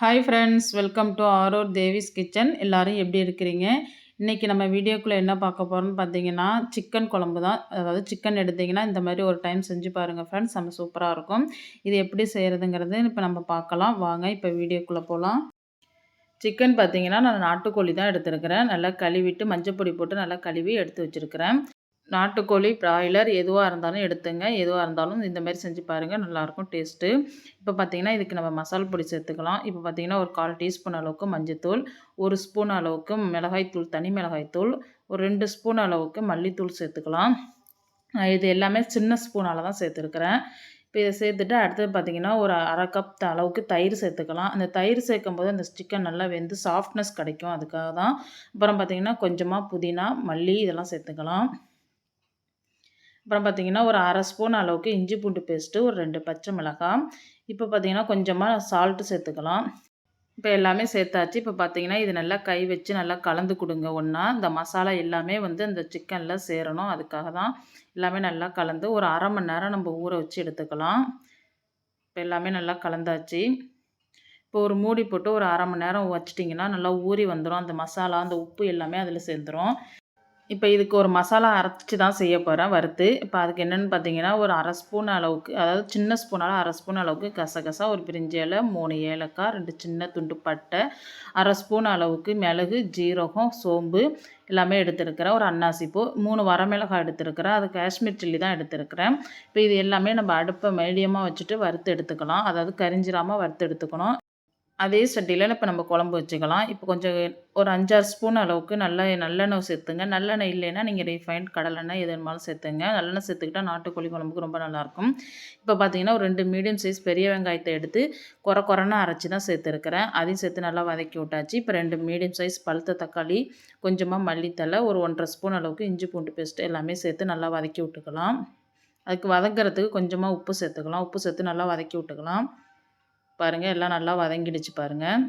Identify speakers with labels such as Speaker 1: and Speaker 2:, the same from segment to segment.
Speaker 1: Hi friends welcome to ஆரோர் Devi's kitchen எல்லோரும் எப்படி இருக்கிறீங்க? இன்றைக்கி நம்ம வீடியோக்குள்ளே என்ன பார்க்க போகிறோம்னு பார்த்தீங்கன்னா சிக்கன் குழம்பு தான். அதாவது சிக்கன் எடுத்திங்கன்னா இந்த மாதிரி ஒரு டைம் செஞ்சு பாருங்கள் ஃப்ரெண்ட்ஸ் நம்ம சூப்பராக இருக்கும். இது எப்படி செய்கிறதுங்கிறது இப்போ நம்ம பார்க்கலாம். வாங்க இப்போ வீடியோக்குள்ளே போகலாம் சிக்கன் பார்த்தீங்கன்னா நான் நாட்டுக்கோழி தான் எடுத்துருக்கிறேன். நல்லா கழுவிட்டு மஞ்சள் பொடி போட்டு நல்லா கழுவி எடுத்து வச்சுருக்கிறேன். நாட்டுக்கோழி ப்ராய்லர் எதுவாக இருந்தாலும் எடுத்துங்க. எதுவாக இருந்தாலும் இந்த மாதிரி செஞ்சு பாருங்கள் நல்லாயிருக்கும் டேஸ்ட்டு. இப்போ பார்த்திங்கன்னா இதுக்கு நம்ம மசாலா பொடி சேர்த்துக்கலாம். இப்போ பார்த்திங்கன்னா ஒரு கால் டீஸ்பூன் அளவுக்கு மஞ்சத்தூள் ஒரு ஸ்பூன் அளவுக்கு மிளகாய்த்தூள் தனி மிளகாய்த்தூள் ஒரு ரெண்டு ஸ்பூன் அளவுக்கு மல்லித்தூள் சேர்த்துக்கலாம். இது எல்லாமே சின்ன ஸ்பூனால் தான் சேர்த்துருக்குறேன். இப்போ இதை சேர்த்துட்டு அடுத்தது பார்த்திங்கன்னா ஒரு அரை கப் அளவுக்கு தயிர் சேர்த்துக்கலாம். அந்த தயிர் சேர்க்கும் போது அந்த சிக்கன் நல்லா வெந்து சாஃப்ட்னஸ் கிடைக்கும். அதுக்காக தான். அப்புறம் பார்த்திங்கன்னா கொஞ்சமாக புதினா மல்லி இதெல்லாம் சேர்த்துக்கலாம். அப்புறம் பார்த்திங்கன்னா ஒரு அரை ஸ்பூன் அளவுக்கு இஞ்சி பூண்டு பேஸ்ட்டு ஒரு ரெண்டு பச்சை மிளகாய். இப்போ பார்த்திங்கன்னா கொஞ்சமாக சால்ட்டு சேர்த்துக்கலாம். இப்போ எல்லாமே சேர்த்தாச்சு. இப்போ பார்த்தீங்கன்னா இது நல்லா கை வச்சு நல்லா கலந்து கொடுங்க ஒன்றா இந்த மசாலா எல்லாமே வந்து இந்த சிக்கனில் சேரணும். அதுக்காக தான் எல்லாமே நல்லா கலந்து ஒரு அரை மணி நேரம் நம்ம ஊற வச்சு எடுத்துக்கலாம். இப்போ எல்லாமே நல்லா கலந்தாச்சு. இப்போ ஒரு மூடி போட்டு ஒரு அரை மணி நேரம் வச்சிட்டிங்கன்னா நல்லா ஊறி வந்துடும் அந்த மசாலா அந்த உப்பு எல்லாமே அதில் சேர்ந்துடும் இப்போ இதுக்கு ஒரு மசாலா அரைச்சி தான் செய்ய போகிறேன் வறுத்து. இப்போ அதுக்கு என்னென்னு பார்த்தீங்கன்னா ஒரு அரை ஸ்பூன் அளவுக்கு அதாவது சின்ன ஸ்பூனால் அரை ஸ்பூன் அளவுக்கு கசகசா ஒரு பிரிஞ்சி இலை மூணு ஏலக்காய் ரெண்டு சின்ன துண்டு பட்டை அரை ஸ்பூன் அளவுக்கு மிளகு ஜீரகம் சோம்பு எல்லாமே எடுத்துருக்கிறேன். ஒரு அன்னாசிப்பூ மூணு வரமிளகாய் எடுத்துருக்கிறேன். அது காஷ்மீர் சில்லி தான் எடுத்துருக்கிறேன். இப்போ இது எல்லாமே நம்ம அடுப்பை மீடியமாக வச்சுட்டு வறுத்து எடுத்துக்கலாம். அதாவது கரிஞ்சிராமல் வறுத்து எடுத்துக்கணும். அதே சட்டியில் இப்போ நம்ம குழம்பு வச்சுக்கலாம். இப்போ கொஞ்சம் ஒரு அஞ்சாறு ஸ்பூன் அளவுக்கு நல்ல நல்லெண்ணெய் சேர்த்துங்க. நல்லெண்ணெய் இல்லைன்னா நீங்கள் ரீஃபைண்ட் கடலெண்ணெய் எது வேணுமாலும் சேர்த்துங்க. நல்லெண்ணெய் சேர்த்துக்கிட்டா நாட்டுக்கோழி குழம்புக்கு ரொம்ப நல்லாயிருக்கும். இப்போ பார்த்தீங்கன்னா ஒரு ரெண்டு மீடியம் சைஸ் பெரிய வெங்காயத்தை எடுத்து குறை குறைன்னு அரைச்சி தான் சேர்த்துருக்கிறேன். அதையும் சேர்த்து நல்லா வதக்கி விட்டாச்சு. இப்போ ரெண்டு மீடியம் சைஸ் பழுத்த தக்காளி கொஞ்சமாக மல்லித்தலை ஒரு ஒன்றரை ஸ்பூன் அளவுக்கு இஞ்சி பூண்டு பேஸ்ட்டு எல்லாமே சேர்த்து நல்லா வதக்கி விட்டுக்கலாம். அதுக்கு வதக்கிறதுக்கு கொஞ்சமாக உப்பு சேர்த்துக்கலாம். உப்பு சேர்த்து நல்லா வதக்கி விட்டுக்கலாம். பாருங்கள் எல்லாம் நல்லா வதங்கிடுச்சு பாருங்கள்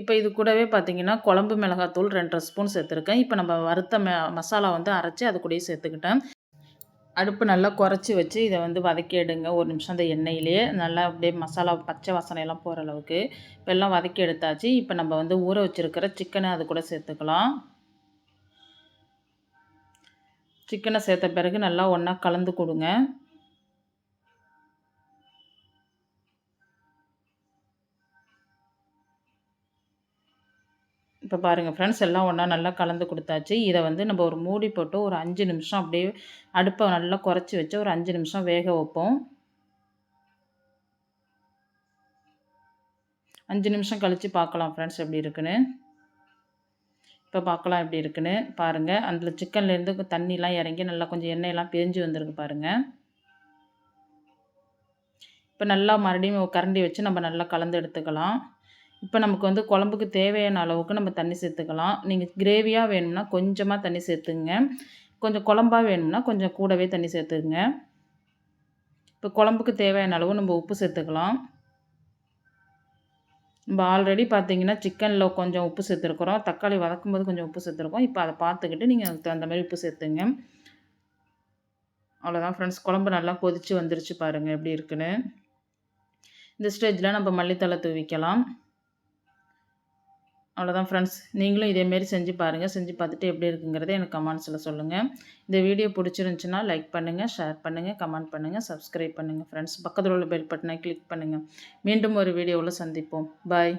Speaker 1: இப்போ இது கூடவே பார்த்தீங்கன்னா குழம்பு மிளகாத்தூள் ரெண்டரை ஸ்பூன் சேர்த்துருக்கேன். இப்போ நம்ம வறுத்த மெ மசாலா வந்து அரைச்சி அது கூடயே சேர்த்துக்கிட்டேன். அடுப்பு நல்லா குறைச்சி வச்சு இதை வந்து வதக்கிடுங்க ஒரு நிமிஷம் அந்த எண்ணெயிலே நல்லா அப்படியே மசாலா பச்சை வாசனையெல்லாம் போகிற அளவுக்கு. இப்போ எல்லாம் வதக்கி எடுத்தாச்சு. இப்போ நம்ம வந்து ஊற வச்சுருக்கிற சிக்கனை அது கூட சேர்த்துக்கலாம். சிக்கனை சேர்த்த பிறகு நல்லா ஒன்றா கலந்து கொடுங்க. இப்போ பாருங்கள் ஃப்ரெண்ட்ஸ் எல்லாம் ஒன்றா நல்லா கலந்து கொடுத்தாச்சு. இதை வந்து நம்ம ஒரு மூடி போட்டு ஒரு அஞ்சு நிமிஷம் அப்படியே அடுப்பை நல்லா குறைச்சி வச்சு ஒரு அஞ்சு நிமிஷம் வேக வைப்போம். அஞ்சு நிமிஷம் கழித்து பார்க்கலாம் ஃப்ரெண்ட்ஸ் எப்படி இருக்குன்னு. இப்போ பார்க்கலாம் எப்படி இருக்குன்னு பாருங்கள் அதில் சிக்கன்லேருந்து தண்ணிலாம் இறங்கி நல்லா கொஞ்சம் எண்ணெயெல்லாம் பிரிஞ்சு வந்திருக்கு பாருங்கள் இப்போ நல்லா மறுபடியும் கரண்டி வச்சு நம்ம நல்லா கலந்து எடுத்துக்கலாம். இப்போ நமக்கு வந்து குழம்புக்கு தேவையான அளவுக்கு நம்ம தண்ணி சேர்த்துக்கலாம். நீங்கள் கிரேவியாக வேணும்னா கொஞ்சமாக தண்ணி சேர்த்துங்க. கொஞ்சம் குழம்பாக வேணும்னா கொஞ்சம் கூடவே தண்ணி சேர்த்துக்குங்க. இப்போ குழம்புக்கு தேவையான அளவு நம்ம உப்பு சேர்த்துக்கலாம். நம்ம ஆல்ரெடி பார்த்தீங்கன்னா சிக்கனில் கொஞ்சம் உப்பு சேர்த்துருக்குறோம். தக்காளி வதக்கும் போது கொஞ்சம் உப்பு சேர்த்துருக்கோம். இப்போ அதை பார்த்துக்கிட்டு நீங்கள் அதுக்கு தகுந்த மாதிரி உப்பு சேர்த்துங்க. அவ்வளோதான் ஃப்ரெண்ட்ஸ் குழம்பு நல்லா கொதித்து வந்துருச்சு பாருங்கள் எப்படி இருக்குன்னு. இந்த ஸ்டேஜில் நம்ம மல்லித்தலை தூவிக்கலாம். அவ்வளோதான் ஃப்ரெண்ட்ஸ் நீங்களும் இதேமாரி செஞ்சு பாருங்கள் செஞ்சு பார்த்துட்டு எப்படி இருக்குங்கிறத எனக்கு கமெண்ட்ஸில் சொல்லுங்கள் இந்த வீடியோ பிடிச்சிருந்துச்சின்னா லைக் பண்ணுங்கள் ஷேர் பண்ணுங்கள் கமெண்ட் பண்ணுங்கள் சப்ஸ்கிரைப் பண்ணுங்கள் ஃப்ரெண்ட்ஸ் பக்கத்தில் உள்ள பெல் பட்டனை கிளிக் பண்ணுங்கள் மீண்டும் ஒரு வீடியோவில் சந்திப்போம். பாய்